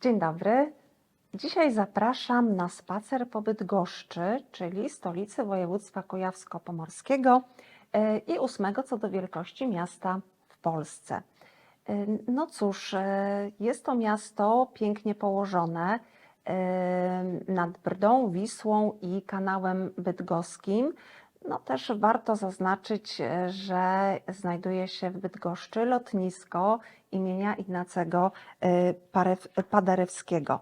Dzień dobry. Dzisiaj zapraszam na spacer po Bydgoszczy, czyli stolicy województwa kujawsko-pomorskiego e, i ósmego co do wielkości miasta w Polsce. E, No cóż, e, jest to miasto pięknie położone nad Brdą, Wisłą i kanałem bydgoskim. No też warto zaznaczyć, e, że znajduje się w Bydgoszczy lotnisko imienia Ignacego e, Paderewskiego.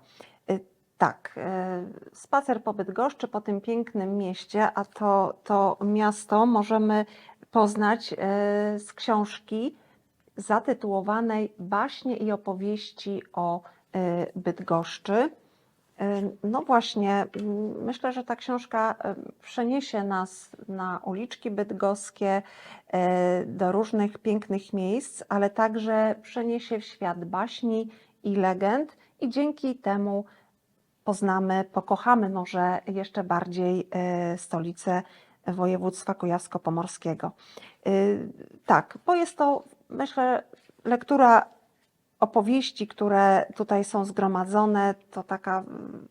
E, Tak, spacer po Bydgoszczy, po tym pięknym mieście, a to, to miasto możemy poznać z książki zatytułowanej Baśnie i opowieści o Bydgoszczy. No właśnie, myślę, że ta książka przeniesie nas na uliczki bydgoskie, e, do różnych pięknych miejsc, ale także przeniesie w świat baśni i legend i dzięki temu poznamy, pokochamy może jeszcze bardziej e, stolicę województwa kujawsko-pomorskiego. E, Tak, bo jest to, myślę, lektura opowieści, które tutaj są zgromadzone, to taka mm,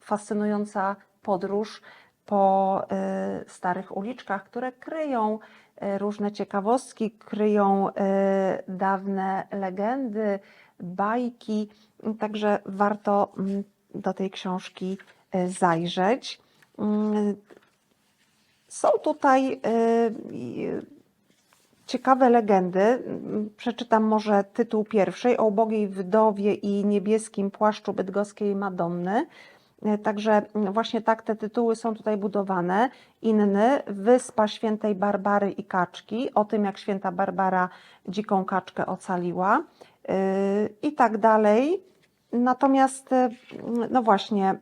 fascynująca podróż po e, starych uliczkach, które kryją e, różne ciekawostki, kryją e, dawne legendy, bajki. Także warto mm, do tej książki zajrzeć. Mm, Są tutaj ciekawe legendy. Przeczytam może tytuł pierwszej o ubogiej wdowie i niebieskim płaszczu bydgoskiej Madonny. Także właśnie tak te tytuły są tutaj budowane. Inny, Wyspa Świętej Barbary i Kaczki, o tym jak święta Barbara dziką kaczkę ocaliła yy, i tak dalej. Natomiast, e, no właśnie,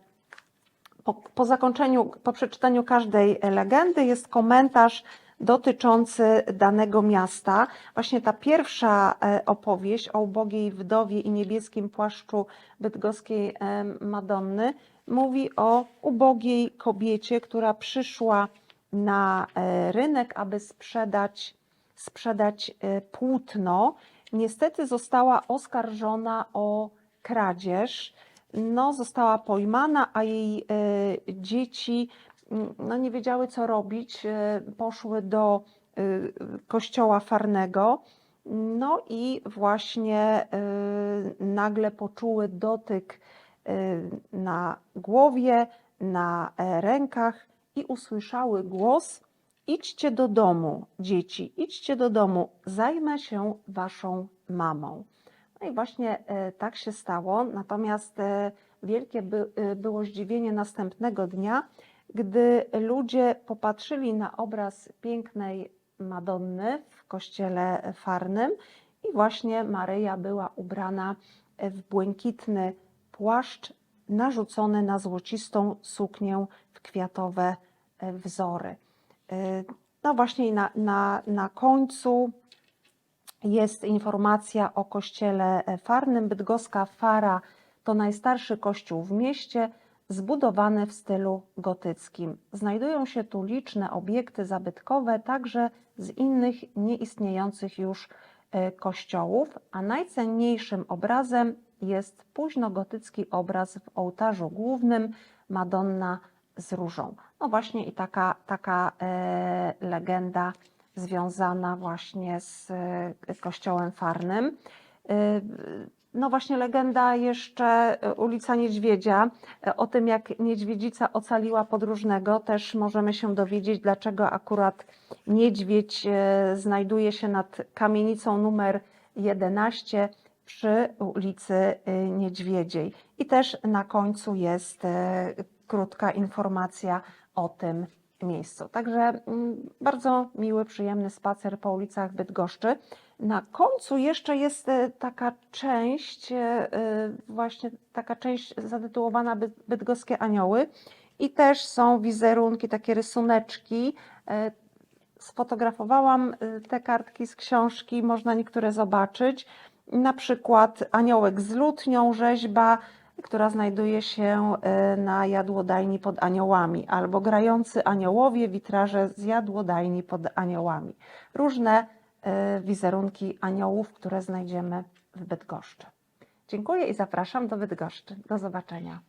po, po zakończeniu, po przeczytaniu każdej legendy jest komentarz dotyczący danego miasta. Właśnie ta pierwsza e, opowieść o ubogiej wdowie i niebieskim płaszczu bydgoskiej e, Madonny mówi o ubogiej kobiecie, która przyszła na e, rynek, aby sprzedać, sprzedać płótno. Niestety została oskarżona o kradzież no, została pojmana, a jej dzieci no, nie wiedziały, co robić. e, Poszły do e, kościoła farnego. No i właśnie e, nagle poczuły dotyk na głowie, na rękach i usłyszały głos: Idźcie do domu, dzieci, idźcie do domu, zajmę się waszą mamą. No i właśnie tak się stało. Natomiast wielkie by, było zdziwienie następnego dnia, gdy ludzie popatrzyli na obraz pięknej Madonny w kościele farnym i właśnie Maryja była ubrana w błękitny płaszcz narzucony na złocistą suknię w kwiatowe wzory. E, No właśnie na, na, na końcu jest informacja o kościele farnym. Bydgoska Fara to najstarszy kościół w mieście, zbudowany w stylu gotyckim. Znajdują się tu liczne obiekty zabytkowe, także z innych nieistniejących już e, kościołów, a najcenniejszym obrazem jest późnogotycki obraz w ołtarzu głównym Madonna z różą. No właśnie i taka, taka e, legenda związana właśnie z e, kościołem farnym. No właśnie legenda jeszcze e, ulica Niedźwiedzia, e, o tym jak niedźwiedzica ocaliła podróżnego, też możemy się dowiedzieć, dlaczego akurat niedźwiedź e, znajduje się nad kamienicą numer 11 przy ulicy Niedźwiedziej. I też na końcu jest krótka informacja o tym miejscu. Także mm, bardzo miły, przyjemny spacer po ulicach Bydgoszczy. Na końcu jeszcze jest e, taka część, e, e, właśnie taka część zatytułowana Byd- Bydgoskie Anioły i też są wizerunki, takie rysuneczki. Sfotografowałam te kartki z książki, można niektóre zobaczyć. Na przykład aniołek z lutnią, rzeźba, która znajduje się e, na jadłodajni pod aniołami, albo grający aniołowie, witraże z jadłodajni pod aniołami. Różne e, wizerunki aniołów, które znajdziemy w Bydgoszczy. Dziękuję i zapraszam do Bydgoszczy. Do zobaczenia.